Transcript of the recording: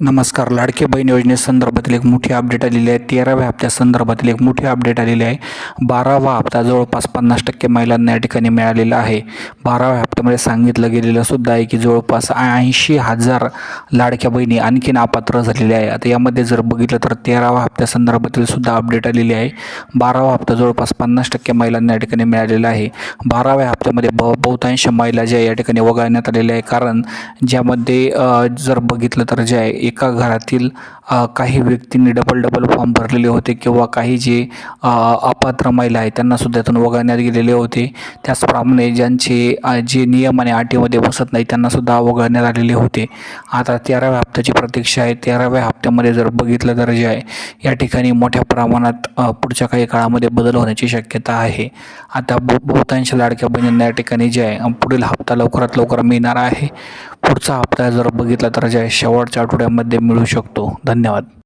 नमस्कार. लाडके बहीण योजनेसंदर्भातील एक मोठी अपडेट आलेली आहे. तेराव्या हप्त्यासंदर्भातील एक मोठी अपडेट आलेली आहे. बारावा हप्ता जवळपास पन्नास टक्के महिलांना या ठिकाणी मिळालेला आहे. बाराव्या हप्त्यामध्ये सांगितलं गेलेलं सुद्धा आहे की जवळपास ऐंशी हजार लाडक्या बहिणी आणखीन अपात्र झालेल्या आहे. आता यामध्ये जर बघितलं तर तेराव्या हप्त्यासंदर्भातील सुद्धा अपडेट आलेली आहे. बारावा हप्ता जवळपास पन्नास टक्के महिलांना या ठिकाणी मिळालेला आहे. बाराव्या हप्त्यामध्ये ब बहुतांश महिला ज्या या ठिकाणी वगळण्यात आलेल्या आहे. कारण ज्यामध्ये जर बघितलं तर जे आहे एका घरातील काही व्यक्तींनी डबल डबल फॉर्म भरलेले होते किंवा काही जे अपात्र महिला आहेत त्यांना सुद्धा त्यातून वगळण्यात गेलेले होते. त्याचप्रमाणे ज्यांचे जे नियम आणि अटीमध्ये बसत नाही त्यांना सुद्धा वगळण्यात आलेले होते. आता तेराव्या हप्त्याची प्रतीक्षा आहे. तेराव्या हप्त्यामध्ये जर बघितलं तर जे आहे या ठिकाणी मोठ्या प्रमाणात पुढच्या काही काळामध्ये बदल होण्याची शक्यता आहे. आता बहु बहुतांश लाडक्या बहिणींना या ठिकाणी जे आहे पुढील हप्ता लवकरात लवकर मिळणार आहे. पुढचा हप्ता जर बघितला तर ज्या शेवटच्या आठवड्यामध्ये मिळू शकतो. धन्यवाद.